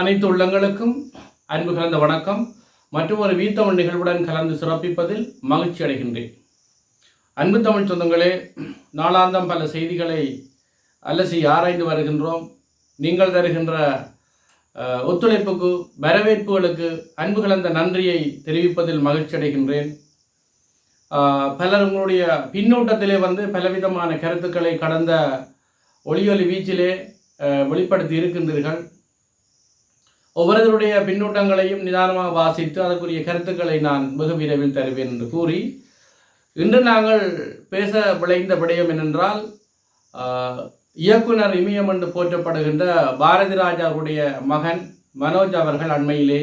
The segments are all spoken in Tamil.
அனைத்து உள்ளங்களுக்கும் அன்பு கலந்த வணக்கம். மற்றும் ஒரு வீத்தமிழ் நிகழ்வுடன் கலந்து சிறப்பிப்பதில் மகிழ்ச்சி அடைகின்றேன். அன்பு தமிழ் சொந்தங்களே நாளாந்தம் பல செய்திகளை அலசி ஆராய்ந்து வருகின்றோம். நீங்கள் தருகின்ற ஒத்துழைப்புக்கு வரவேற்புகளுக்கு அன்பு கலந்த நன்றியை தெரிவிப்பதில் மகிழ்ச்சி அடைகின்றேன். பலர் உங்களுடைய பின்னூட்டத்திலே வந்து பலவிதமான கருத்துக்களை கடந்த ஒளியொலி வீச்சிலே வெளிப்படுத்தி இருக்கின்றீர்கள். ஒவ்வொருவருடைய பின்னூட்டங்களையும் நிதானமாக வாசித்து அதற்குரிய கருத்துக்களை நான் வெகு விரைவில் தருவேன் என்று கூறி இன்று நாங்கள் பேச விளைந்த விடயம் என்னென்றால் இயக்குனர் இமயம் என்று போற்றப்படுகின்ற பாரதி ராஜாவுடைய மகன் மனோஜ் அவர்கள் அண்மையிலே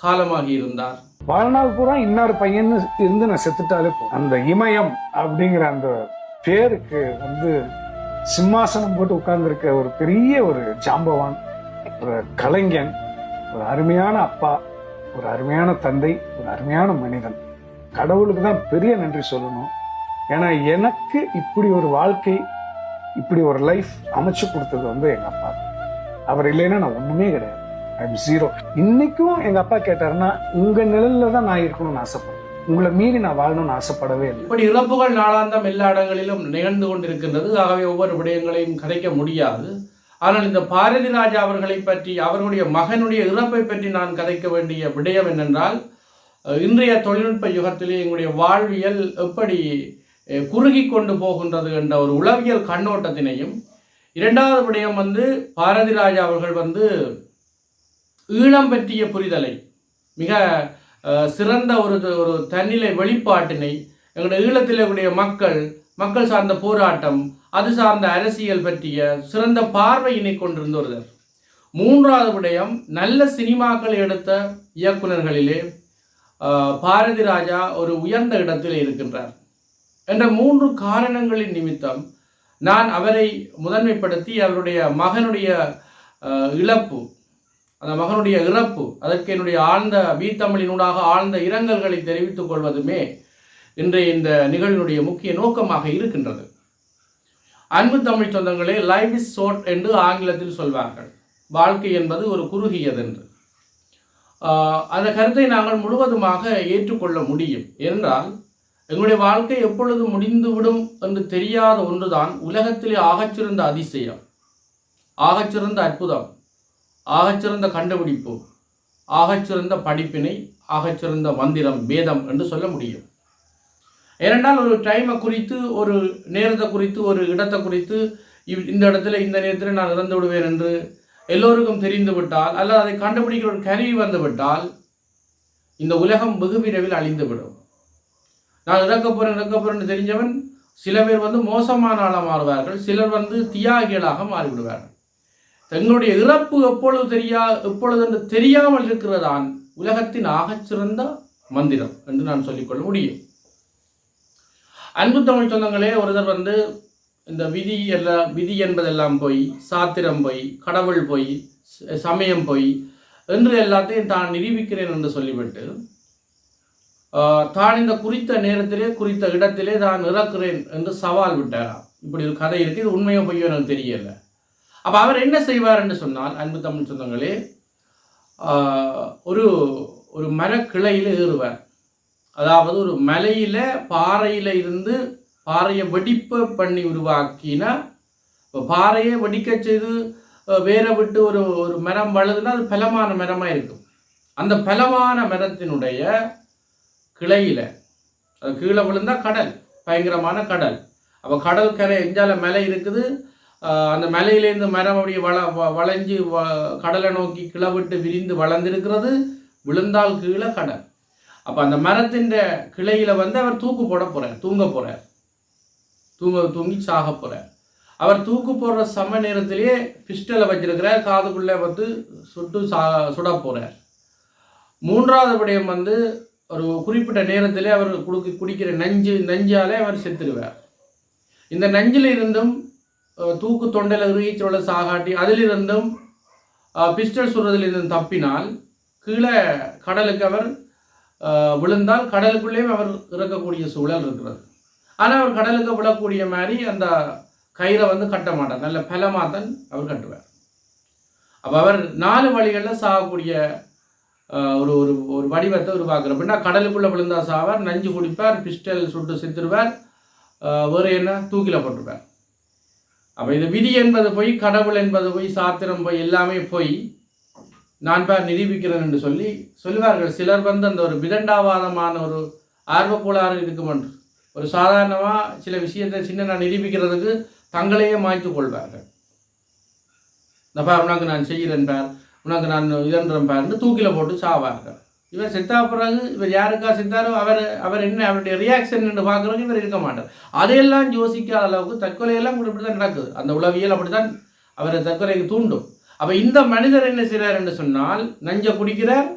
காலமாகி இருந்தார். வாழ்நாள் பூரா இன்னொரு பையன் இருந்து நான் செத்துட்டாலே அந்த இமயம் அப்படிங்கிற அந்த பேருக்கு வந்து சிம்மாசனம் போட்டு உட்கார்ந்துருக்க ஒரு பெரிய ஒரு ஜாம்பவான் ஒரு கலைஞன் ஒரு அருமையான அப்பா ஒரு அருமையான தந்தை ஒரு அருமையான மனிதன். கடவுளுக்கு தான் பெரிய நன்றி சொல்லணும். ஏன்னா எனக்கு இப்படி ஒரு வாழ்க்கை இப்படி ஒரு லைஃப் அமைச்சு கொடுத்தது வந்து எங்க அப்பா அவர் இல்லைன்னா நான் ஒண்ணுமே கிடையாது. ஐம் ஜீரோ இன்னைக்கும் எங்க அப்பா கேட்டாருன்னா உங்க நிழல்ல தான் நான் இருக்கணும்னு ஆசைப்படுறேன். உங்களை மீறி நான் வாழணும்னு ஆசைப்படவே இல்லை. இப்படி இறப்புகள் நாளாந்தம் எல்லா இடங்களிலும் நிகழ்ந்து கொண்டிருக்கின்றது. ஆகவே ஒவ்வொரு விடயங்களையும் கதைக்க முடியாது. ஆனால் இந்த பாரதி ராஜா அவர்களை பற்றி அவர்களுடைய மகனுடைய இறப்பை பற்றி நான் கதைக்க வேண்டிய விடயம் என்னென்றால் இன்றைய தொழில்நுட்ப யுகத்திலே எங்களுடைய வாழ்வியல் எப்படி குறுகி கொண்டு போகின்றது என்ற ஒரு உளவியல் கண்ணோட்டத்தினையும் இரண்டாவது விடயம் வந்து பாரதி ராஜா அவர்கள் வந்து ஈழம் பற்றிய புரிதலை மிக சிறந்த ஒரு ஒரு தன்னிலை வெளிப்பாட்டினை எங்களுடைய ஈழத்தில் இருக்கக்கூடிய மக்கள் மக்கள் சார்ந்த போராட்டம் அது சார்ந்த அரசியல் பற்றிய சிறந்த பார்வையினை கொண்டிருந்த ஒருவர். மூன்றாவது விடயம் நல்ல சினிமாக்கள் எடுத்த இயக்குனர்களிலே பாரதி ராஜா ஒரு உயர்ந்த இடத்தில் இருக்கின்றார். என்ற மூன்று காரணங்களின் நிமித்தம் நான் அவரை முதன்மைப்படுத்தி அவருடைய மகனுடைய இழப்பு அந்த மகனுடைய இறப்பு அதற்கு என்னுடைய ஆழ்ந்த வீத்தமிழினூடாக ஆழ்ந்த இரங்கல்களை தெரிவித்துக் கொள்வதுமே இன்றைய இந்த நிகழ்வினுடைய முக்கிய நோக்கமாக இருக்கின்றது. அன்பு தமிழ் சொந்தங்களே லைஃப் இஸ் ஷோர்ட் என்று ஆங்கிலத்தில் சொல்வார்கள். வாழ்க்கை என்பது ஒரு குறுகியதென்று. அந்த கருத்தை நாங்கள் முழுவதுமாக ஏற்றுக்கொள்ள முடியும். என்றால் எங்களுடைய வாழ்க்கை எப்பொழுது முடிந்துவிடும் என்று தெரியாத ஒன்றுதான் உலகத்திலே ஆகச்சிறந்த அதிசயம். ஆகச்சிறந்த அற்புதம். ஆகச்சிறந்த கண்டுபிடிப்பு. ஆகச்சிறந்த படிப்பினை ஆகச்சிறந்த மந்திரம் வேதம் என்று சொல்ல முடியும். ஏனென்றால் ஒரு டைமை குறித்து ஒரு நேரத்தை குறித்து ஒரு இடத்தை குறித்து இவ்- இந்த இடத்துல இந்த நேரத்தில் நான் இறந்து விடுவேன் என்று எல்லோருக்கும் தெரிந்து விட்டால் அல்லது அதை கண்டுபிடிக்கிற ஒரு கருவி வந்துவிட்டால் இந்த உலகம் வெகு விரைவில் அழிந்துவிடும். நான் இறக்க போகிறேன் இறக்க போகிறேன்னு தெரிஞ்சவன் சில பேர் வந்து மோசமான ஆளாக மாறுவார்கள் சிலர் வந்து தியாகிகளாக மாறிவிடுவார்கள். தங்களுடைய இறப்பு எப்பொழுது தெரியா எப்பொழுது என்று தெரியாமல் இருக்கிறதான் உலகத்தின் ஆகச்சிறந்த மந்திரம் என்று நான் சொல்லிக்கொள்ள முடியும். அன்பு தமிழ் சொந்தங்களே ஒருத்தர் வந்து இந்த விதி எல்லாம் விதி என்பதெல்லாம் போய் சாத்திரம் போய் கடவுள் போய் ச- சமயம் போய் என்று எல்லாத்தையும் தான் நிரூபிக்கிறேன் என்று சொல்லிவிட்டு தான் இந்த குறித்த நேரத்திலே குறித்த இடத்திலே தான் இறக்கிறேன் என்று சவால் விட்டாராம். இப்படி ஒரு கதை இருக்கு இது உண்மையோ பொய்யோ எனக்கு தெரியல. அப்போ அவர் என்ன செய்வார் என்று சொன்னால் அன்பு தமிழ் சொந்தங்களே ஒரு ஒரு மரக்கிளையில் ஏறுவார். அதாவது ஒரு மலையில் பாறையில் இருந்து பாறையை வெடிப்ப பண்ணி உருவாக்கினா இப்போ பாறையை வெடிக்க செய்து வேற விட்டு ஒரு ஒரு மரம் வளருதுன்னா அது பலமான மரமாக இருக்கும். அந்த பலமான மரத்தினுடைய கிளையில் அது கீழே விழுந்தால் கடல் பயங்கரமான கடல். அப்போ கடல் கரை எஞ்சால மலை இருக்குது. அந்த மலையிலேருந்து மரம் அப்படியே வள வ- வளைஞ்சு வ- கடலை நோக்கி கிளவிட்டு விரிந்து வளர்ந்திருக்கிறது. விழுந்தால் கீழே கடல். அப்போ அந்த மரத்தின் கிளையில் வந்து அவர் தூக்கு போட போகிறார் தூங்க போகிறார் தூங்க தூங்கி சாக போகிறார் அவர் தூக்கு போடுற சம நேரத்திலேயே பிஸ்டலை வச்சிருக்கிறார் காதுக்குள்ளே வந்து சுட்டு சா சுட போகிறார் மூன்றாவது விடயம் வந்து ஒரு குறிப்பிட்ட நேரத்திலே அவர் குடுக்க குடிக்கிற நஞ்சு நஞ்சாலே அவர் செத்துருவார் இந்த நஞ்சில் இருந்தும் தூக்கு தொண்டையில் இறுகிச்சோட சாகாட்டி அதிலிருந்தும் பிஸ்டல் சுடுறதிலிருந்தும் தப்பினால் கீழே கடலுக்கு அவர் விழுந்தால் கடலுக்குள்ளேயும் அவர் இறக்கக்கூடிய சூழல் இருக்கிறது. ஆனால் அவர் கடலுக்கு விழக்கூடிய மாதிரி அந்த கயிறை வந்து கட்ட மாட்டார். நல்ல பலமாத்தன் அவர் கட்டுவார். அப்போ அவர் நாலு வழிகளில் சாகக்கூடிய ஒரு ஒரு ஒரு வடிவத்தை உருவாக்குற அப்படின்னா கடலுக்குள்ளே விழுந்தா சாவார் நஞ்சு குடிப்பார் பிஸ்டல் சுட்டு செத்துருவார் வேறு என்ன தூக்கில போட்டுருவார். அப்போ இது விதி என்பது போய் கடவுள் என்பது போய் சாத்திரம் போய் எல்லாமே போய் நான் பேர் நிரூபிக்கிறேன் என்று சொல்லி சொல்லுவார்கள். சிலர் வந்து அந்த ஒரு விதண்டாவாதமான ஒரு ஆர்வக்கோளாறு இருக்குமென்று ஒரு சாதாரணமாக சில விஷயத்தை சின்ன நான் நிரூபிக்கிறதுக்கு தங்களையே மாய்த்து கொள்வார்கள். இந்த பார் உனக்கு நான் செய்கிறேன் பார் உனக்கு நான் இதன்றேன் பார்னு தூக்கில போட்டு சாவார்கள். இவர் செத்தா பிறகு இவர் யாருக்கா செத்தாரோ அவர் அவர் என்ன அவருடைய ரியாக்ஷன் என்று பார்க்குறதுக்கு இவர் இருக்க மாட்டார். அதையெல்லாம் யோசிக்காத அளவுக்கு தற்கொலையெல்லாம் கூட இப்படி தான் நடக்குது. அந்த உளவியல் அப்படித்தான் அவரை தற்கொலைக்கு தூண்டும். அப்போ இந்த மனிதர் என்ன செய்கிறார் என்று சொன்னால் நஞ்சை குடிக்கிறார்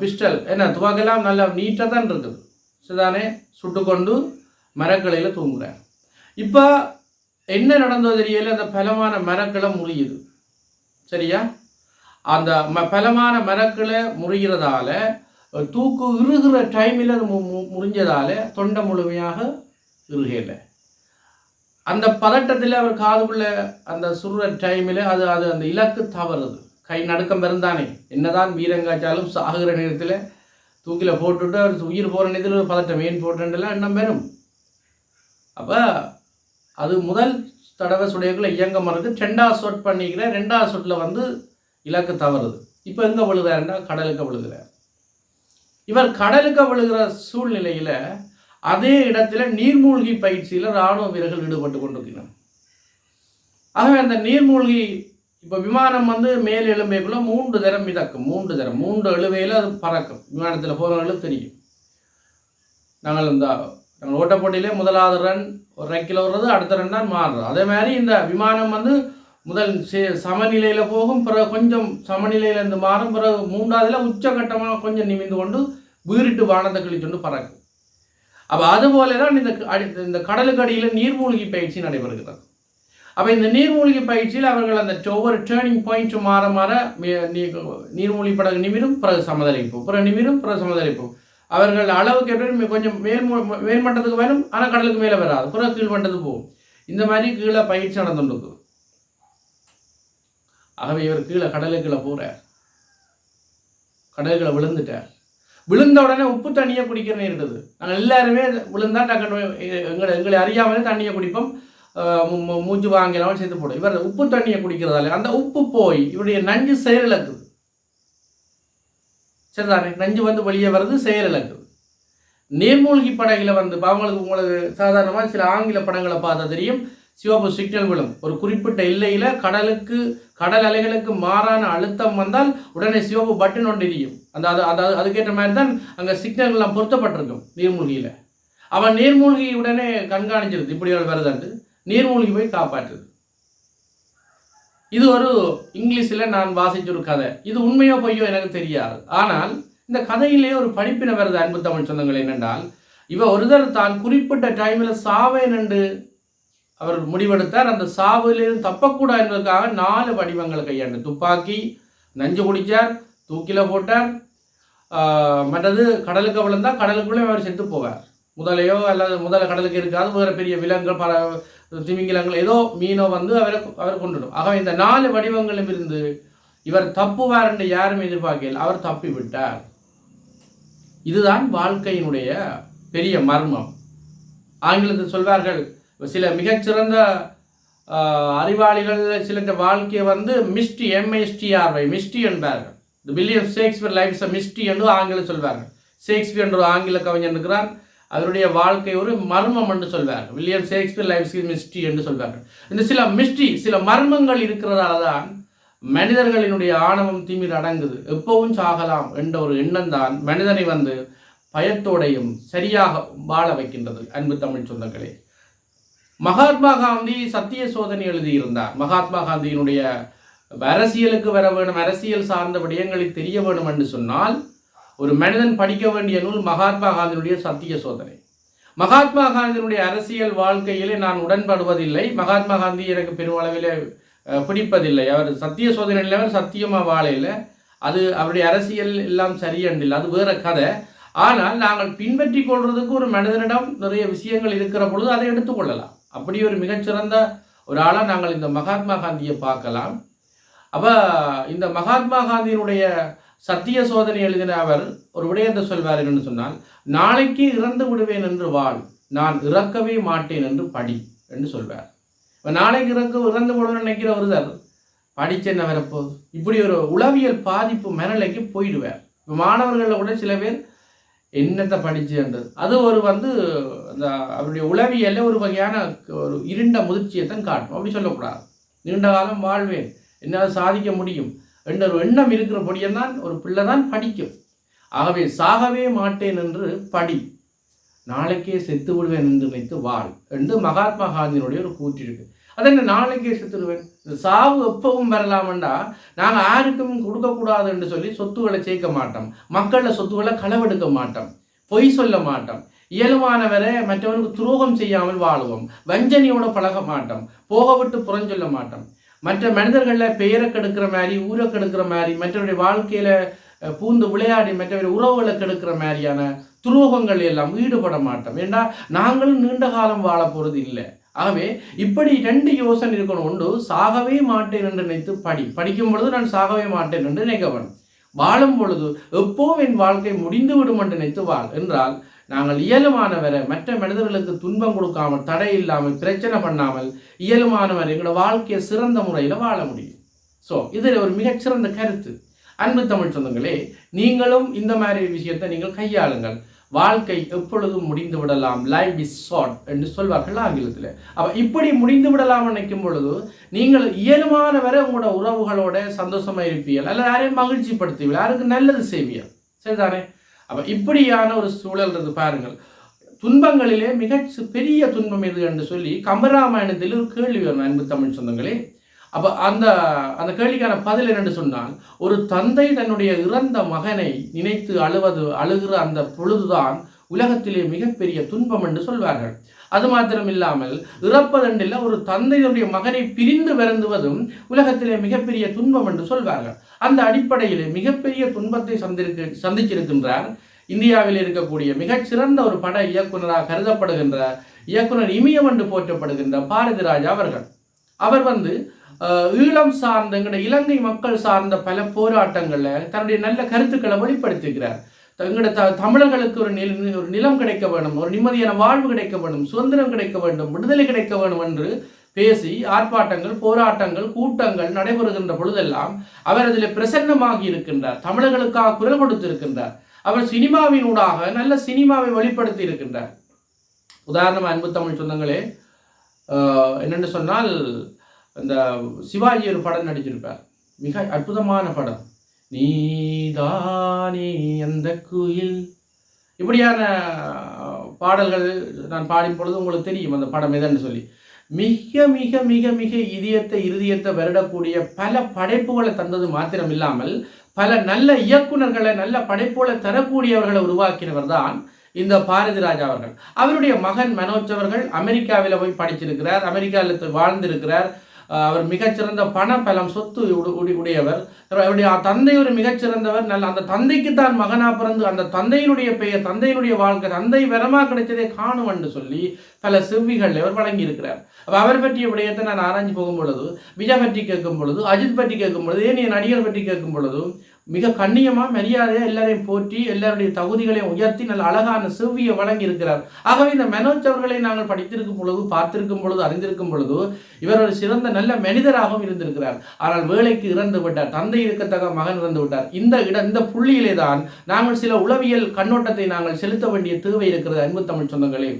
பிஸ்டல் என்ன துவாக்கெல்லாம் நல்லா நீட்டாக தான் இருக்குது. சரிதானே? சுட்டுக்கொண்டு மரக்கிளையில் தூங்குகிறார் இப்போ என்ன நடந்தோ தெரியல அந்த பலமான மரக்கிளை முறியுது. சரியா? அந்த ம பலமான மரக்கிளை முறிகிறதால தூக்கு இறுகிற டைமில் அது மு மு- முறிஞ்சதால தொண்டை முழுமையாக இறுகையில் அந்த பதட்டத்தில் அவர் காதுக்குள்ள அந்த சுடுற டைமில் அது அது அந்த இலக்கு தவறுது. கை நடுக்கம் இருந்தானே. என்னதான் வீரங்காய்ச்சாலும் சாகுற நேரத்தில் தூக்கில போட்டுட்டு அவர் உயிர் போகிற நேரத்தில் ஒரு பதட்டம் ஏன் போட்டுலாம் எண்ணம் வரும் அப்போ அது முதல் தடவை சுடையக்குள்ள இயங்க மறுத்து ரெண்டாவது சொட் பண்ணிக்கிற ரெண்டாவது சொட்டில் வந்து இலக்கு தவறுது. இப்போ எங்கே விழுகிறாருன்னா கடலுக்கு விழுகிறார். இவர் கடலுக்கு விழுகிற சூழ்நிலையில் அதே இடத்துல நீர்மூழ்கி பயிற்சியில் இராணுவ வீரர்கள் ஈடுபட்டு கொண்டிருக்கிறார் ஆகவே அந்த நீர்மூழ்கி இப்போ விமானம் வந்து மேல் எழும்பைக்குள்ள மூன்று தரம் மிதக்கும். மூன்று தரம். மூன்று எழுவையில் அது பறக்கும். விமானத்தில் போகிறவங்களும் தெரியும். நாங்கள் இந்த நாங்கள் ஓட்டப்போட்டியிலே முதலாவது ரன் ஒரு ரெக்கில் வர்றது அடுத்த ரன் தான் மாறுறது. அதே மாதிரி இந்த விமானம் வந்து முதல் சே- சமநிலையில் போகும் பிறகு கொஞ்சம் சமநிலையிலேருந்து மாறும் பிறகு மூன்றாவதுல உச்சகட்டமாக கொஞ்சம் நிமிந்து கொண்டு வீறிட்டு வானத்தை கிழிச்சுண்டு பறக்கும். அப்போ அதுபோல தான் இந்த அடி- இந்த கடலுக்கு அடியில் நீர்மூழ்கி பயிற்சி நடைபெறுகிறது. அப்போ இந்த நீர்மூழ்கி பயிற்சியில் அவர்கள் அந்த ஒவ்வொரு டேர்னிங் பாயிண்ட் மாற மாற மே- நீ- நீர்மூழ்கி படகு நிமிரும் பிறகு சமதளிப்போம் பிறகு நிமிரும் பிறகு சமதளிப்போம் அவர்கள் அளவுக்கு எப்படி கொஞ்சம் மேல் மேல்மட்டத்துக்கு மேல் வரும் ஆனால் கடலுக்கு மேலே வராது. பிறகு கீழ்மட்டத்துக்கு போகும். இந்த மாதிரி கீழே பயிற்சி நடந்துட்டு ஆகவே இவர் கீழே கடலுக்குள்ளே போகிறார் கடலுக்குள்ளே விழுந்துட்டார். விழுந்த உடனே உப்பு தண்ணியை குடிக்கிற இருந்தது. நாங்கள் எல்லாருமே விழுந்தா டக்குன்னு எங்களை எங்களை அறியாமலே தண்ணியை குடிப்போம். மூச்சு வாங்கலாம் சேர்த்து போடும் இவர் உப்பு தண்ணியை குடிக்கிறதால. அந்த உப்பு போய் இவருடைய நஞ்சு செயலிழக்குது. சரிதானே? நஞ்சு வந்து வெளியே வருது செயலிழக்குது. நீர்மூழ்கி படகில் வந்து பாவங்களுக்கு அவங்களுக்கு உங்களுக்கு சாதாரணமாக சில ஆங்கில படங்களை பார்த்தா தெரியும். சிவப்பு சிக்னல் விழும். ஒரு குறிப்பிட்ட எல்லையில் கடலுக்கு கடல் அலைகளுக்கு மாறான அழுத்தம் வந்தால் உடனே சிவப்பு பட்டன் ஒன்று எரியும். அந்த அது அது அதுக்கேற்ற மாதிரி தான் அங்கே சிக்னல்லாம் பொருத்தப்பட்டிருக்கும் நீர்மூழ்கியில். அவன் நீர்மூழ்கி உடனே கண்காணிச்சிருது. இப்படி ஒரு வருதாண்டு நீர்மூழ்கி போய் காப்பாற்றுது. இது ஒரு இங்கிலீஷில் நான் வாசிச்ச ஒரு கதை. இது உண்மையோ பொய்யோ எனக்கு தெரியாது. ஆனால் இந்த கதையிலே ஒரு படிப்பினை வருது அன்பு தமிழ் சொந்தங்கள் என்னென்றால் இவ ஒருதர் தான் குறிப்பிட்ட டைமில் சாவேன் என்று அவர் முடிவெடுத்தார். அந்த சாவிலிருந்து தப்பக்கூடாது என்பதற்காக நாலு வடிவங்களை கையாண்டு. துப்பாக்கி நஞ்சு குடித்தார் தூக்கில போட்டார். மற்றது கடலுக்கு விழுந்தால் கடலுக்குள்ளே அவர் செத்து போவார். முதலையோ அல்லது முதல கடலுக்கு இருக்காது. வேறு பெரிய விலங்குகள் பல திமிங்கிலங்கள் ஏதோ மீனோ வந்து அவரை அவர் கொண்டுடும் ஆக இந்த நாலு வடிவங்களும் இருந்து இவர் தப்புவார் என்று யாரும் எதிர்பார்க்கல அவர் தப்பி விட்டார் இதுதான் வாழ்க்கையினுடைய பெரிய மர்மம். ஆங்கிலத்தில் சொல்வார்கள் சில மிகச்சிறந்த அறிவாளிகள் சில வாழ்க்கையை வந்து மிஸ்டி எம்ஐஸ்டிஆர்வை மிஸ்டி என்பார்கள். The William Shakespeare life is misty என்று ஆங்கிலம் சொல்வார்கள். ஷேக்ஸ்பியர் என்ற ஆங்கில கவிஞர் இருக்கிறார். அவருடைய வாழ்க்கை ஒரு மர்மம் என்று சொல்வார்கள். William Shakespeare life is misty என்று சொல்வார்கள். இந்த சில மிஸ்டி சில மர்மங்கள் இருக்கிறதால தான் மனிதர்களினுடைய ஆணவம் திமிர் அடங்குது. எப்பவும் சாகலாம் என்ற ஒரு எண்ணம் தான் மனிதனை வந்து பயத்தோடையும் சரியாக வாழ வைக்கின்றது. அன்பு தமிழ் சொந்தங்களே. மகாத்மா காந்தி சத்திய சோதனை எழுதியிருந்தார். மகாத்மா காந்தியினுடைய அரசியலுக்கு வர வேணும் அரசியல் சார்ந்த விடயங்களை தெரிய வேணும் என்று சொன்னால் ஒரு மனிதன் படிக்க வேண்டிய நூல் மகாத்மா காந்தியினுடைய சத்திய சோதனை. மகாத்மா காந்தியினுடைய அரசியல் வாழ்க்கையிலே நான் உடன்படுவதில்லை. மகாத்மா காந்தி எனக்கு பெருமளவில் பிடிப்பதில்லை. அவர் சத்திய சோதனையில் அவர் சத்தியமாக வாழையில் அது அவருடைய அரசியல் எல்லாம் சரியண்டில்லை அது வேற கதை. ஆனால் நாங்கள் பின்பற்றி கொள்வதற்கு ஒரு மனிதனிடம் நிறைய விஷயங்கள் இருக்கிற பொழுது அதை எடுத்துக்கொள்ளலாம் அப்படி ஒரு மிகச்சிறந்த ஒரு ஆளாக நாங்கள் இந்த மகாத்மா காந்தியை பார்க்கலாம். அப்போ இந்த மகாத்மா காந்தியினுடைய சத்திய சோதனை எழுதின அவர் ஒரு விடயத்தை சொல்வார் என்னென்னு சொன்னால் நாளைக்கு இறந்து விடுவேன் என்று வாழ். நான் இறக்கவே மாட்டேன் என்று படி. என்று சொல்வார். இப்போ நாளைக்கு இறக்க இறந்து விடுவேன் நினைக்கிற ஒருதர் படிச்சு என்ன வரப்போகுது இப்படி ஒரு உளவியல் பாதிப்பு மனநிலைக்கு போயிடுவார். இப்போ மாணவர்களில் கூட சில பேர் என்னத்தை படிச்சுன்றது அது ஒரு வந்து அந்த அவருடைய உளவியல்ல ஒரு வகையான ஒரு இருண்ட முதிர்ச்சியை தான் காட்டும். அப்படி சொல்லக்கூடாது. நீண்ட காலம் வாழ்வேன். என்னால் சாதிக்க முடியும். என்ற ஒரு எண்ணம் இருக்கிற தான் ஒரு பிள்ளை தான் படிக்கும். ஆகவே சாகவே மாட்டேன் என்று படி. நாளைக்கே செத்து விடுவேன் என்று நினைத்து வாழ் என்று மகாத்மா காந்தியினுடைய ஒரு கூற்று இருக்கு. அதை என்ன நாளைக்கே செத்துடுவேன் இந்த சாவு எப்பவும் வரலாமண்டா? நாங்கள் யாருக்கும் கொடுக்கக்கூடாது என்று சொல்லி சொத்துக்களை சேர்க்க மாட்டோம். மக்களில் சொத்துக்களை களவெடுக்க மாட்டோம். பொய் சொல்ல மாட்டோம். இயல்பானவரை மற்றவனுக்கு துரோகம் செய்யாமல் வாழுவோம். வஞ்சனையோட பழக மாட்டோம். போக விட்டு புறஞ்சொல்ல மாட்டோம். மற்ற மனிதர்களில் பெயரை கெடுக்கிற மாதிரி ஊரை கெடுக்கிற மாதிரி மற்றவருடைய வாழ்க்கையில் பூந்து விளையாடி மற்றவருடைய உறவுகளை கெடுக்கிற மாதிரியான துரோகங்கள் எல்லாம் ஈடுபட மாட்டோம். ஏண்டா? நாங்களும் நீண்ட காலம் வாழ போகிறது இல்லை. ஆகவே இப்படி ரெண்டு யோசனை இருக்கணும். உண்டு சாகவே மாட்டேன் என்று நினைத்து படி. படிக்கும் பொழுது நான் சாகவே மாட்டேன் என்று நினைக்கவன் வாழும் பொழுது எப்போ என் வாழ்க்கை முடிந்து விடும் என்று நினைத்து வாழ். என்றால் நாங்கள் இயலுமானவரை மற்ற மனிதர்களுக்கு துன்பம் கொடுக்காமல் தடை இல்லாமல் பிரச்சனை பண்ணாமல் இயலுமானவர் எங்களோட வாழ்க்கையை சிறந்த முறையில் வாழ முடியும். ஸோ இதில் ஒரு மிகச்சிறந்த கருத்து. அன்பு தமிழ் சொந்தங்களே நீங்களும் இந்த மாதிரி விஷயத்தை நீங்கள் கையாளுங்கள். வாழ்க்கை எப்பொழுதும் முடிந்து விடலாம். லைஃப் இஸ் ஷார்ட் என்று சொல்வார்கள் ஆங்கிலத்தில். அப்போ இப்படி முடிந்து விடலாம் நினைக்கும் பொழுது நீங்கள் இயலுமான வரை உங்களோட உறவுகளோட சந்தோஷமாக இருப்பீர்கள். அல்லது யாரையும் மகிழ்ச்சிப்படுத்துவீர்கள். யாருக்கு நல்லது செய்வீர்கள். சரிதானே? அப்போ இப்படியான ஒரு சூழல் இருந்து பாருங்கள். துன்பங்களிலே மிக பெரிய துன்பம் எது என்று சொல்லி கம்பராமாயணத்தில் ஒரு கேள்வி வரும் அன்பு தமிழ் சொந்தங்களே. அப்போ அந்த அந்த கேள்விக்கான பதில் என்னென்று சொன்னால் ஒரு தந்தை தன்னுடைய இறந்த மகனை நினைத்து அழுவது அழுகிற அந்த பொழுதுதான் உலகத்திலே மிகப்பெரிய துன்பம் என்று சொல்வார்கள். அது மாத்திரம் இல்லாமல் இறப்பதென்றில் ஒரு தந்தையுடைய மகனை பிரிந்து வருந்துவதும் உலகத்திலே மிகப்பெரிய துன்பம் என்று சொல்வார்கள். அந்த அடிப்படையிலே மிகப்பெரிய துன்பத்தை சந்திருக்க சந்திச்சிருக்கின்றார் இந்தியாவில் இருக்கக்கூடிய மிகச்சிறந்த ஒரு பட இயக்குனராக கருதப்படுகின்ற இயக்குனர் இமயம் என்று போற்றப்படுகின்ற பாரதிராஜ் அவர்கள். அவர் வந்து ஈழம் சார்ந்த எங்களுடைய இலங்கை மக்கள் சார்ந்த பல போராட்டங்களில் தன்னுடைய நல்ல கருத்துக்களை வெளிப்படுத்துகிறார். எங்களோட த தமிழர்களுக்கு ஒரு நில ஒரு நிலம் கிடைக்க வேண்டும் ஒரு நிம்மதியான வாழ்வு கிடைக்க வேண்டும் சுதந்திரம் கிடைக்க வேண்டும் விடுதலை கிடைக்க வேண்டும் என்று பேசி ஆர்ப்பாட்டங்கள் போராட்டங்கள் கூட்டங்கள் நடைபெறுகின்ற பொழுதெல்லாம் அவர் அதில் பிரசன்னமாகி இருக்கின்றார். தமிழர்களுக்காக குரல் கொடுத்திருக்கின்றார். அவர் சினிமாவினூடாக நல்ல சினிமாவை வெளிப்படுத்தி இருக்கின்றார். உதாரணம் அன்பு தமிழ் சொந்தங்களே என்னென்னு சொன்னால் இந்த சிவாஜி ஒரு படம் நடிச்சிருப்பார். மிக அற்புதமான படம். நீதானே அந்த குயில். இப்படியான பாடல்கள் நான் பாடும் பொழுது உங்களுக்கு தெரியும் அந்த படம் எதுன்னு சொல்லி. மிக மிக மிக மிக இதயத்தை இறுதியத்தை வருடக்கூடிய பல படைப்புகளை தந்தது மாத்திரம் இல்லாமல் பல நல்ல இயக்குநர்களை நல்ல படைப்புகளை தரக்கூடியவர்களை உருவாக்கினவர் தான் இந்த பாரதி ராஜா அவர்கள். அவருடைய மகன் மனோஜ் அவர்கள் அமெரிக்காவில் போய் படிச்சிருக்கிறார் அமெரிக்காவில் வாழ்ந்திருக்கிறார். அவர் மிகச்சிறந்த பண பலம் சொத்து உடையவர். அவருடைய தந்தை ஒரு மிகச்சிறந்தவர். நல்ல அந்த தந்தைக்கு தான் மகனா பிறந்து அந்த தந்தையினுடைய பெயர் தந்தையினுடைய வாழ்க்கை தந்தை விரமாக கிடைச்சதே காணும் என்று சொல்லி பல செவ்விகள் அவர் வழங்கி இருக்கிறார் அவர் பற்றிய விடயத்தை நான் ஆராய்ஞ்சு போகும் பொழுது விஜய் பற்றி கேட்கும் பொழுது அஜித் பற்றி கேட்கும் பொழுது ஏன் நடிகர் பற்றி கேட்கும் பொழுது மிக கண்ணியமாக மரியாதையாக எல்லாரையும் போற்றி எல்லாருடைய தகுதிகளையும் உயர்த்தி நல்ல அழகான செவ்வியை வழங்கி இருக்கிறார் ஆகவே இந்த மெனோஜ் அவர்களை நாங்கள் படித்திருக்கும் பொழுது பார்த்திருக்கும் பொழுது அறிந்திருக்கும் பொழுது இவர் ஒரு சிறந்த நல்ல மனிதராகவும் இருந்திருக்கிறார். ஆனால் வேலைக்கு இறந்து விட்டார். தந்தை இருக்கத்தக்க மகன் இறந்து விட்டார். இந்த இட இந்த புள்ளியிலே தான் நாங்கள் சில உளவியல் கண்ணோட்டத்தை நாங்கள் செலுத்த வேண்டிய தேவை இருக்கிறது அன்பு தமிழ் சொந்தங்களே.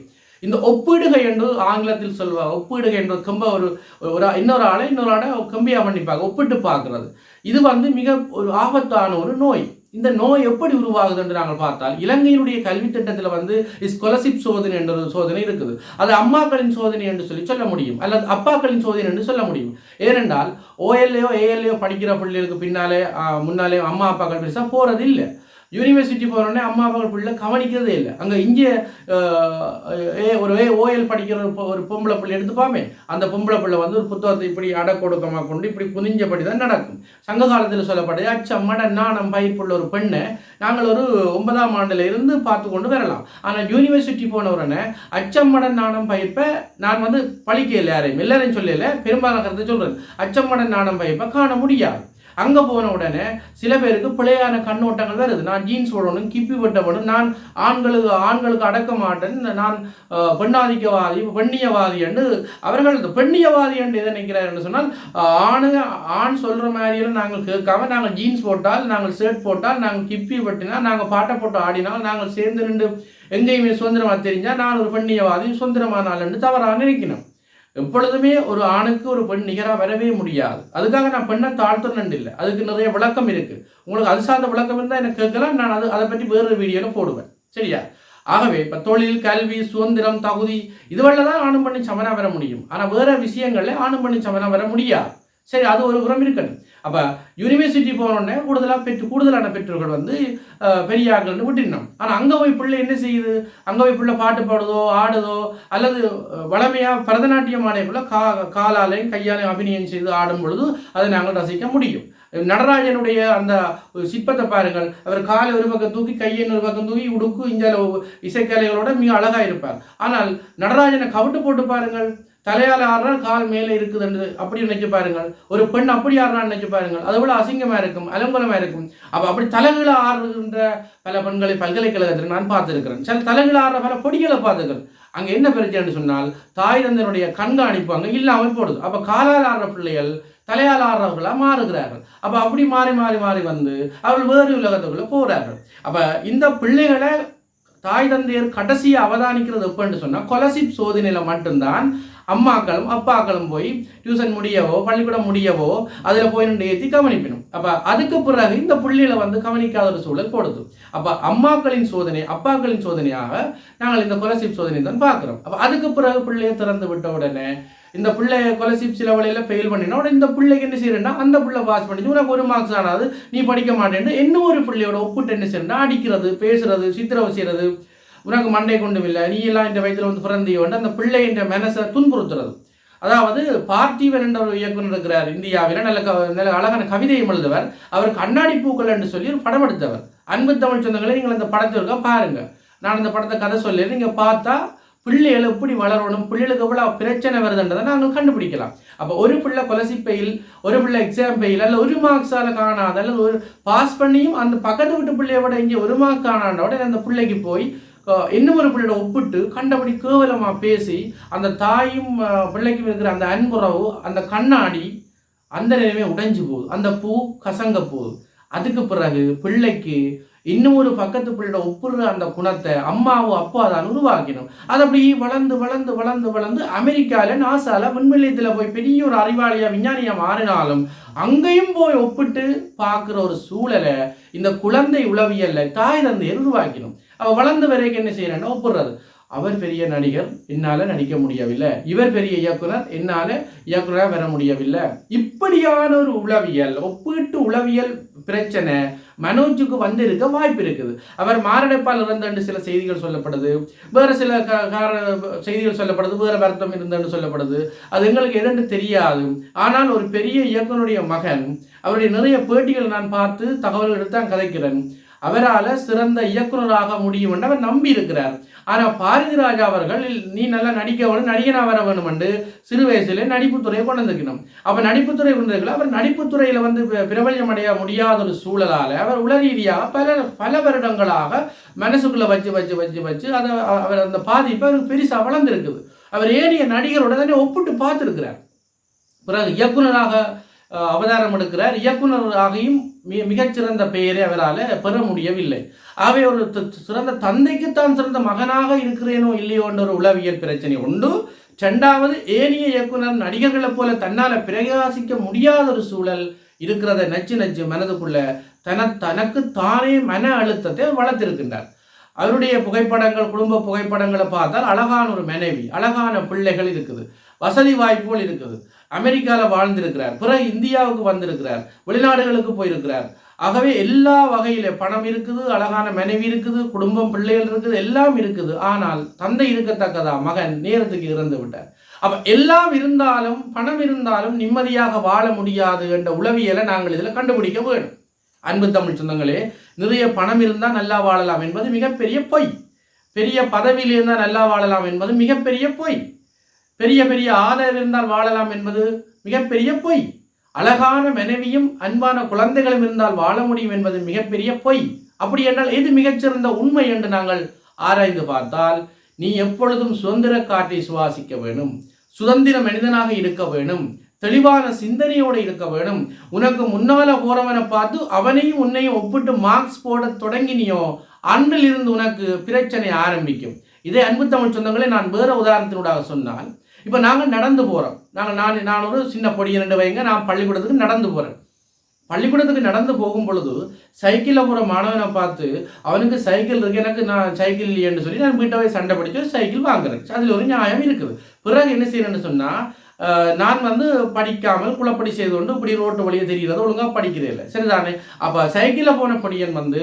இந்த ஒப்பீடுகை என்று ஆங்கிலத்தில் சொல்வா ஒப்பீடுகை என்று கம்ப ஒரு ஒரு இன்னொரு ஆளை இன்னொரு ஆளை கம்பியாக பண்ணிப்பாங்க ஒப்பிட்டு பார்க்கறது. இது வந்து மிக ஒரு ஆபத்தான ஒரு நோய். இந்த நோய் எப்படி உருவாகுது என்று நாங்கள் பார்த்தால் இலங்கையினுடைய கல்வி திட்டத்தில் வந்து ஸ்காலர்ஷிப் சோதனை என்ற ஒரு சோதனை இருக்குது. அது அம்மாக்களின் சோதனை என்று சொல்லி சொல்ல முடியும். அல்லது அப்பாக்களின் சோதனை என்று சொல்ல முடியும். ஏனென்றால் ஓஎல்ஏயோ ஏஎல்ஏயோ படிக்கிற பிள்ளைகளுக்கு பின்னாலே முன்னாலே அம்மா அப்பாக்கள் பெருசாக போகிறது இல்லை யூனிவர்சிட்டி போனோடனே அம்மா அப்பா பிள்ளை கவனிக்கிறதே இல்லை. அங்கே இங்கே ஏ ஒரு ஏ ஓஎல் படிக்கிற ஒரு பொம்பளை பிள்ளை எடுத்துப்பாமே. அந்த பொம்பளை பிள்ளை வந்து ஒரு புத்தகத்தை இப்படி அடக்கொடுக்கமாக கொண்டு இப்படி குனிஞ்சபடி தான் நடக்கும். சங்க காலத்தில் சொல்லப்பட்டது அச்சம்மட நாணம் பயிர்ப்புள்ள ஒரு பெண்ணை நாங்கள் ஒரு ஒன்பதாம் ஆண்டில் இருந்து பார்த்து கொண்டு வரலாம். ஆனால் யூனிவர்சிட்டி போன உடனே அச்சம்மட நாணம் பயிர்ப்பை நான் வந்து பழிக்கல யாரையும். எல்லாரையும் சொல்லல பெரும்பாலான கருத்தை சொல்றேன். அச்சம்மட நாணம் பயிர்ப்பை காண முடியாது. அங்கே போன உடனே சில பேருக்கு பிழையான கண்ணோட்டங்கள் வருது நான் ஜீன்ஸ் போடணும் கிப்பி வெட்டப்படும் நான் ஆண்களுக்கு ஆண்களுக்கு அடக்க மாட்டேன் நான் பெண்ணாதிக்கவாதி பெண்ணியவாதி என்று அவர்கள் இந்த பெண்ணியவாதி என்று எதை நினைக்கிறார் என்று சொன்னால் ஆணு ஆண் சொல்கிற மாதிரியெல்லாம் நாங்கள் கேட்காம நாங்கள் ஜீன்ஸ் போட்டால் நாங்கள் ஷர்ட் போட்டால் நாங்கள் கிப்பி வெட்டினால் நாங்கள் பாட்டை போட்டு ஆடினால் நாங்கள் சேர்ந்து ரெண்டு எங்கேயுமே சுதந்திரமாக தெரிஞ்சால் நான் ஒரு பெண்ணியவாதி சுதந்திரமானால் என்று தவறாக நினைக்கணும். எப்பொழுதுமே ஒரு ஆணுக்கு ஒரு பெண் நிகராக வரவே முடியாது. அதுக்காக நான் பெண்ணை தாழ்த்தணுன்னு இல்லை. அதுக்கு நிறைய விளக்கம் இருக்குது உங்களுக்கு அது சார்ந்த விளக்கம் இருந்தால் எனக்கு கேட்கலாம். நான் அது அதை பற்றி வேறு வீடியோவில் போடுவேன். சரியா? ஆகவே இப்போ தொழில் கல்வி சுதந்திரம் தகுதி இதுவெல்லாம் தான் ஆணும் பண்ணி சமனாக வர முடியும். ஆனால் வேறு விஷயங்களில் ஆணும் பண்ணி சமனாக வர முடியாது. சரி அது ஒரு புறம் இருக்கணும் அப்போ யூனிவர்சிட்டி போனோடனே கூடுதலாக பெற்று கூடுதலான பெற்றோர்கள் வந்து பெரிய ஆட்கள்னு விட்டுடணும். ஆனால் அங்கே போய் பிள்ளை என்ன செய்யுது? அங்கே போய் பிள்ளை பாட்டு பாடுதோ ஆடுதோ அல்லது வளமையாக பரதநாட்டியம் பரதநாட்டியம் பிள்ளை கா காலாலையும் கையாலையும் அபிநயம் செய்து ஆடும் பொழுது அதை நாங்கள் ரசிக்க முடியும். நடராஜனுடைய அந்த சிற்பத்தை பாருங்கள். அவர் காலை ஒரு பக்கம் தூக்கி கையை ஒரு பக்கம் தூக்கி உடுக்கு இந்த இசைக்கலைகளோட மிக அழகாக இருப்பார். ஆனால் நடராஜனை கவிட்டு போட்டு பாருங்கள். தலையால் ஆடுறான் கால் மேலே இருக்குதுன்றது அப்படி நினைச்சு பாருங்கள். ஒரு பெண் அப்படி ஆடுறான்னு நினைச்சு பாருங்கள். அதை விட அசிங்கமாக இருக்கும் அலங்கோலமா இருக்கும். அப்போ அப்படி தலைகீழ ஆடுகின்ற பல பெண்களை பல்கலைக்கழகத்தில் நான் பார்த்துருக்கிறேன். சில தலைகீழ ஆடுற பல பொடிகளை பார்த்துக்கிறேன் அங்கே என்ன பிரச்சனைன்னு சொன்னால் தாய் தந்தனுடைய கண்காணிப்பு அங்கே இல்லாமல் போடுது. அப்போ காலால் ஆடுற பிள்ளைகள் தலையால் ஆடுறவர்களாக மாறுகிறார்கள். அப்போ அப்படி மாறி மாறி மாறி வந்து அவர்கள் வேறு உலகத்துக்குள்ள போகிறார்கள் அப்போ இந்த பிள்ளைகளை தாய் தந்தையர் கடைசியை அவதானிக்கிறது எப்பன்னு சொன்னால் கொலசிப் சோதனையில் மட்டும்தான் அம்மாக்களும் அப்பாக்களும் போய் டியூஷன் முடியவோ பள்ளிக்கூடம் முடியவோ அதில் போய் நின்று ஏற்றி கவனிப்பினும். அப்போ அதுக்கு பிறகு இந்த புள்ளிகளை வந்து கவனிக்காத ஒரு சூழல் போடுது. அப்போ அம்மாக்களின் சோதனை அப்பாக்களின் சோதனையாக நாங்கள் இந்த கொலசிப் சோதனை தான் பார்க்குறோம். அப்போ அதுக்கு பிறகு பிள்ளையை திறந்து விட்ட உடனே இந்த பிள்ளை கொலசிப் சில வழியில் ஃபெயில் பண்ணினா உடனே இந்த பிள்ளைக்கு என்ன செய்யறேன்னா அந்த பிள்ளை பாஸ் பண்ணிச்சு உனக்கு ஒரு மார்க்ஸ் ஆனாது நீ படிக்க மாட்டேன்னு இன்னும் ஒரு பிள்ளையோட ஒப்புட்டு என்ன செய்யறா அடிக்கிறது பேசுறது சித்திரவு செய்யறது உனக்கு மண்டை கொண்டும் இல்லை நீ எல்லாம் இந்த வயதில் வந்து பிறந்தியோண்டு அந்த பிள்ளையின் மனசை துன்புறுத்துறது. அதாவது பார்த்திவன் என்ற ஒரு இயக்குனர் இருக்கிறார் இந்தியாவில். நல்ல க நல்ல அழகான கவிதையும் எழுதவர். அவர் கண்ணாடி பூக்கள் என்று சொல்லி ஒரு படம் எடுத்தவர். அன்பு தமிழ் சொந்தங்களை நீங்கள் அந்த படத்தை இருக்க பாருங்கள் நான் அந்த படத்தை கதை சொல்லி நீங்கள் பார்த்தா பிள்ளைகள் எப்படி வளரணும் பிள்ளைகளுக்கு எவ்வளோ பிரச்சனை வருதுன்றதை நாங்கள் கண்டுபிடிக்கலாம். அப்போ ஒரு பிள்ளை கொலசிப்பையில் ஒரு பிள்ளை எக்ஸாம் பெயில் அல்ல ஒரு மார்க்ஸால் காணாத அல்லது ஒரு பாஸ் பண்ணியும் அந்த பக்கத்து வீட்டு பிள்ளையோட இங்கே ஒரு மார்க் காணாண்ட உடனே அந்த பிள்ளைக்கு போய் இன்னும் ஒரு பிள்ளையோட ஒப்பிட்டு கண்டபடி கேவலமாக பேசி அந்த தாயும் பிள்ளைக்கும் இருக்கிற அந்த அன்புறவு அந்த கண்ணாடி அந்த நிலைமை உடைஞ்சு போகுது. அந்த பூ கசங்க போகுது. அதுக்கு பிறகு பிள்ளைக்கு இன்னும் ஒரு பக்கத்து பிள்ளையோட ஒப்புற அந்த குணத்தை அம்மாவும் அப்பா தான் உருவாக்கணும் அது அப்படி வளர்ந்து வளர்ந்து வளர்ந்து வளர்ந்து அமெரிக்காவில் நாசாவில் விண்வெளியத்தில் போய் பெரிய ஒரு அறிவாளியாக விஞ்ஞானியாக மாறினாலும் அங்கேயும் போய் ஒப்பிட்டு பார்க்குற ஒரு சூழலை இந்த குழந்தை உளவியலை தாய் தந்தையர் உருவாக்கணும் அவள் வளர்ந்து வரைக்கும் என்ன செய்யறேன்னா ஒப்புடுறாரு அவர் பெரிய நடிகர் என்னால் நடிக்க முடியவில்லை. இவர் பெரிய இயக்குனர் என்னால் இயக்குனராக வர முடியவில்லை. இப்படியான ஒரு உளவியல் ஒப்பீட்டு உளவியல் பிரச்சனை மனோஜுக்கு வந்திருக்க வாய்ப்பு இருக்குது. அவர் மாரடைப்பால் இறந்தன்னு சில செய்திகள் சொல்லப்படுது. வேறு சில கார செய்திகள் சொல்லப்படுது. வேறு வருத்தம் இருந்தன்னு சொல்லப்படுது. அது எங்களுக்கு எதுன்னு தெரியாது. ஆனால் ஒரு பெரிய இயக்குனருடைய மகன் அவருடைய நிறைய பேட்டிகள் நான் பார்த்து தகவல் எடுத்து தான் கதைக்கிறேன். அவரால் சிறந்த இயக்குனராக முடியும் என்று அவர் நம்பி இருக்கிறார் ஆனால் பாரதி ராஜா அவர்கள் நீ நல்லா நடிக்க வேணும் நடிகனாக வர வேணும் என்று சிறு வயசிலே நடிப்புத்துறையை கொண்டு வந்துக்கணும் அப்போ நடிப்புத்துறை கொண்டிருக்கல அவர் நடிப்புத்துறையில் வந்து பி- பிரபல்யம் அடைய முடியாத ஒரு சூழலால் அவர் உள ரீதியாக பல பல வருடங்களாக மனசுக்குள்ளே வச்சு வச்சு வச்சு வச்சு அதை அவர் அந்த பாதிப்பை அவருக்கு பெருசாக வளர்ந்துருக்குது. அவர் ஏறிய நடிகரோட தானே ஒப்பிட்டு பார்த்துருக்கிறார். பிறகு இயக்குனராக அவதாரம் எடுக்கிறார். இயக்குனராகியும் மிக மிகச்சிறந்த பெயரை அவரால் பெற முடியவில்லை. ஆகவே ஒரு த- சிறந்த தந்தைக்குத்தான் சிறந்த மகனாக இருக்கிறேனோ இல்லையோ என்ற ஒரு உளவியல் பிரச்சனை உண்டு. ரெண்டாவது ஏனைய இயக்குனர் நடிகர்களைப் போல தன்னால் பிரகாசிக்க முடியாத ஒரு சூழல் இருக்கிறத நச்சு நச்சு மனதுக்குள்ள தன தனக்கு தானே மன அழுத்தத்தை வளர்த்திருக்கின்றார். அவருடைய புகைப்படங்கள் குடும்ப புகைப்படங்களை பார்த்தால் அழகான ஒரு மனைவி அழகான பிள்ளைகள் இருக்குது. வசதி வாய்ப்புகள் இருக்குது. அமெரிக்காவில் வாழ்ந்திருக்கிறார். பிற இந்தியாவுக்கு வந்திருக்கிறார். வெளிநாடுகளுக்கு போயிருக்கிறார். ஆகவே எல்லா வகையில பணம் இருக்குது அழகான மனைவி இருக்குது குடும்பம் பிள்ளைகள் இருக்குது எல்லாம் இருக்குது. ஆனால் தந்தை இருக்கத்தக்கதா? மகன் நேரத்துக்கு இறந்து விட்டார். அப்ப எல்லாம் இருந்தாலும் பணம் இருந்தாலும் நிம்மதியாக வாழ முடியாது என்ற உளவியலை நாங்கள் இதில் கண்டுபிடிக்க வேணும் அன்பு தமிழ் சொந்தங்களே நிறைய பணம் இருந்தால் நல்லா வாழலாம் என்பது மிகப்பெரிய பொய். பெரிய பதவியில் இருந்தால் நல்லா வாழலாம் என்பது மிகப்பெரிய பொய். பெரிய பெரிய ஆதரவு இருந்தால் வாழலாம் என்பது மிகப்பெரிய பொய். அழகான மனைவியும் அன்பான குழந்தைகளும் இருந்தால் வாழ முடியும் என்பது மிகப்பெரிய பொய். அப்படி என்றால் எது மிகச்சிறந்த உண்மை என்று நாங்கள் ஆராய்ந்து பார்த்தால் நீ எப்பொழுதும் சுதந்திர காற்றை சுவாசிக்க வேணும் சுதந்திர மனிதனாக இருக்க வேணும் தெளிவான சிந்தனையோடு இருக்க வேணும். உனக்கு முன்னால போறவனை பார்த்து அவனையும் உன்னையும் ஒப்பிட்டு மார்க்ஸ் போட தொடங்கினியோ அன்றிலிருந்து உனக்கு பிரச்சனை ஆரம்பிக்கும். இதே அன்பு தமிழ் சொந்தங்களை நான் வேற உதாரணத்தினூடாக சொன்னால் இப்போ நாங்கள் நடந்து போகிறோம் நாங்கள் நான் நான் ஒரு சின்ன பொடியை ரெண்டு வைங்க நான் பள்ளிக்கூடத்துக்கு நடந்து போகிறேன் பள்ளிக்கூடத்துக்கு நடந்து போகும் பொழுது சைக்கிளில் போகிற மாணவனை பார்த்து அவனுக்கு சைக்கிள் இருக்கு எனக்கு நான் சைக்கிள் இல்லையேன்னு சொல்லி நான் வீட்டை போய் சண்டை பிடிச்சி சைக்கிள் வாங்குறேன். அதில் ஒரு நியாயம் இருக்குது. பிறகு என்ன செய்யணும்னு சொன்னால் நான் வந்து படிக்காமல் குளப்படி செய்து கொண்டு இப்படி ரோட்டு வழியே தெரிகிறது ஒழுங்காக படிக்கிறே இல்லை. சரிதானே? அப்போ சைக்கிளில் போன படியன் வந்து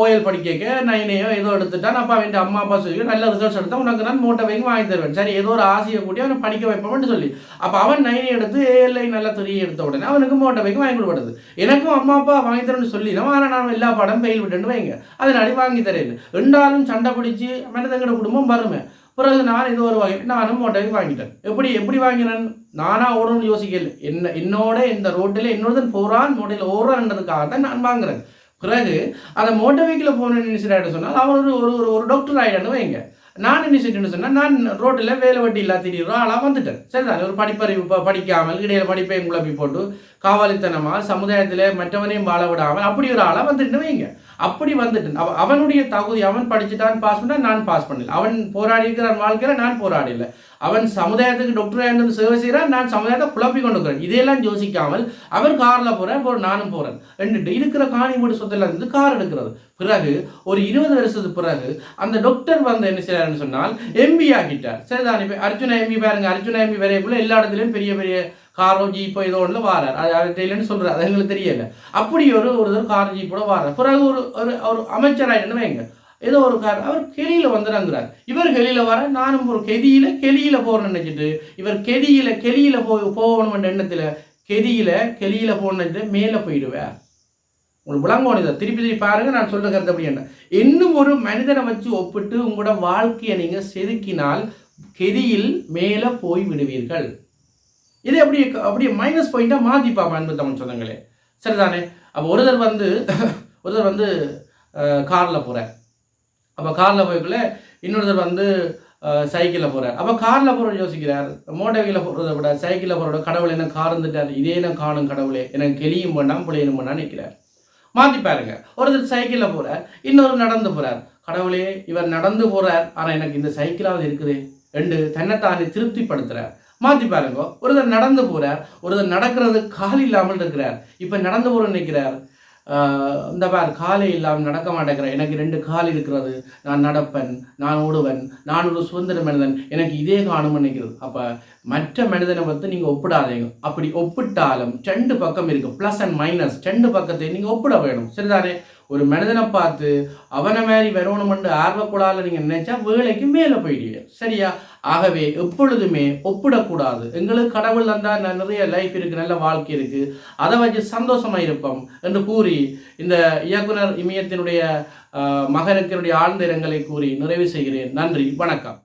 ஓஎல் படிக்க நைனையோ ஏதோ எடுத்துட்டான் அப்பா அவன் அம்மா அப்பா சொல்லி நல்ல ரிசல்ட்ஸ் எடுத்தால் உனக்கு நான் மோட்டை வைங்க வாங்கி தருவேன். சரி ஏதோ ஒரு ஆசையை கூட்டி அவனை படிக்க வைப்போம்னு சொல்லி. அப்போ அவன் நைனை எடுத்து ஏஎல்ஐ நல்ல துறையை எடுத்த உடனே அவனுக்கு மோட்டை வைக்க வாங்கி கொடுப்படுது எனக்கும் அம்மா அப்பா வாங்கி தரேன்னு சொல்லிடும் ஆனால் நான் எல்லா படம் பெயில் விட்டுன்னு வைங்க. அதனாடி வாங்கி தரேன் ரெண்டாலும் சண்டை பிடிச்சி மனதங்கட குடும்பம் வருமே. பிறகு நான் இது ஒரு வகை நான் மோட்டரை வாங்கிட்டேன். எப்படி எப்படி வாங்கினேன்? நானாக ஓடணும்னு யோசிக்கல. என்ன என்னோட இந்த ரோட்டில் என்னோட போகிறான் மோட்டையில் ஓடுறான்றதுக்காக தான் நான் வாங்குறேன். பிறகு அந்த மோட்டர் வெஹிக்கில் போகணும்னு நினைச்சிட்டு சொன்னால் அவர் ஒரு ஒரு ஒரு டாக்டர் ஆகிடான்னு வைங்க. நான் என்ன செஞ்சேன்னு சொன்னால் நான் ரோட்டில் வேலை வட்டி இல்லா திடீர்னு ஆளாக வந்துட்டேன். சரிதான் ஒரு படிப்பறிவு இப்போ படிக்காமல் இடையில படிப்பையும் குழப்பி போட்டு காவாலித்தனமாக சமுதாயத்தில் மற்றவனையும் வாழ விடாமல் அப்படி ஒரு ஆளாக வந்துட்டு வைங்க. அப்படி வந்துட்டு அவ அவனுடைய தகுதி அவன் படிச்சுட்டான் பாஸ் பண்ணா நான் பாஸ் பண்ணல. அவன் போராடி இருக்கிறான் வாழ்க்கையில் நான் போராடல. அவன் சமுதாயத்துக்கு டாக்டராக இருந்து சேவை செய்கிறான் நான் சமுதாயத்தை குழப்பி கொண்டு இருக்கிறேன். இதையெல்லாம் யோசிக்காமல் அவர் காரில் போகிறேன் இப்போ நானும் போகிறேன் ரெண்டு இருக்கிற காணி வீடு சொத்துல இருந்து கார் எடுக்கிறது. பிறகு ஒரு இருபது வருஷத்துக்கு பிறகு அந்த டாக்டர் வந்து என்ன செய்யறாருன்னு சொன்னால் எம்பி ஆகிட்டார் சரிதான் இப்போ அர்ஜுனா எம்பி பாருங்க அர்ஜுனா எம்பி வரையக்குள்ள எல்லா இடத்துலையும் பெரிய பெரிய காரோ ஜீப்போ ஏதோ ஒன்றுல வாரார். அது அவர் தெரியலன்னு சொல்கிறார் அது எங்களுக்கு தெரியல. அப்படி ஒரு ஒரு தடவை ஜீப்போட வாரார். பிறகு ஒரு ஒரு ஒரு அமைச்சராயிட்டு வைங்க. ஏதோ ஒரு கார் அவர் கெளியில் வந்துடுறாங்கிறார் இவர் கெளியில் வர நானும் ஒரு கெதியில் கெளியில் போகிறேன்னு நினச்சிட்டு இவர் கெதியில் கெளியில் போய் போகணும்ன்ற எண்ணத்தில் கெதியில் கெளியில் போகணுன்னு மேலே போயிடுவேன் உங்களுக்கு விளங்கணும் இதை திருப்பி திருப்பி பாருங்க நான் சொல்ற கருத்து அப்படி என்ன. இன்னும் ஒரு மனிதனை வச்சு ஒப்பிட்டு உங்களோட வாழ்க்கையை நீங்கள் செதுக்கினால் கெதியில் மேலே போய் விடுவீர்கள். இதை அப்படி அப்படியே மைனஸ் பாயிண்ட்டாக மாற்றி பார்ப்போம் அன்பு தமிழ் சொந்தங்களே. சரிதானே? அப்போ ஒருத்தர் வந்து ஒருத்தர் வந்து காரில் போகிறார் அப்போ காரில் போய்க்குள்ள இன்னொருத்தர் வந்து சைக்கிளில் போகிறார் அப்போ காரில் போகிற யோசிக்கிறார் மோட்டர் போகிறத விட சைக்கிளில் போகிறோட கடவுள் என்ன கார் இருந்துட்டார் இதே நான் காணும் கடவுளே எனக்கு கெளியும் பண்ணாம் பிள்ளையும் வேண்டாம் நிற்கிறார் மாற்றி பாருங்க. ஒருத்தர் சைக்கிளில் போகிறார் இன்னொரு நடந்து போகிறார் கடவுளே இவர் நடந்து போகிறார் ஆனால் எனக்கு இந்த சைக்கிளாவது இருக்குது. ரெண்டு தன்னைத்தானே திருப்திப்படுத்துகிறார் மாற்றி பாருங்க. ஒருத்தர் நடந்து போகிறார் ஒருத்தர் நடக்கிறது கால் இல்லாமல் இருக்கிறார். இப்போ நடந்து போகிற நிற்கிறார் இந்த பார் காலே இல்லாமல் நடக்க மாட்டேங்கிறேன் எனக்கு ரெண்டு கால் இருக்கிறது. நான் நடப்பன் நான் ஓடுவன் நான் ஒரு சுதந்திர மனிதன். எனக்கு இதே காணும் நினைக்கிறது. அப்போ மற்ற மனிதனை பற்றி நீங்கள் ஒப்பிடாதீங்க. அப்படி ஒப்பிட்டாலும் ரெண்டு பக்கம் இருக்குது ப்ளஸ் அண்ட் மைனஸ் ரெண்டு பக்கத்தை நீங்கள் ஒப்பிட வேணும். சரிதானே? ஒரு மனிதனை பார்த்து அவனை மாதிரி வரணுமென்று ஆர்வக்கூடால நீங்கள் நினைச்சா வேலைக்கு மேலே போயிடுவீங்க. சரியா? ஆகவே எப்பொழுதுமே ஒப்பிடக்கூடாது. எங்களுக்கு கடவுள் தந்தால் நிறைய லைஃப் இருக்குது நல்ல வாழ்க்கை இருக்குது அதை வச்சு சந்தோஷமா இருப்போம் என்று கூறி இந்த இயக்குனர் இமயத்தினுடைய ஆஹ், மகனுக்கு ஆழ்ந்த இரங்கலை கூறி நிறைவு செய்கிறேன். நன்றி. வணக்கம்.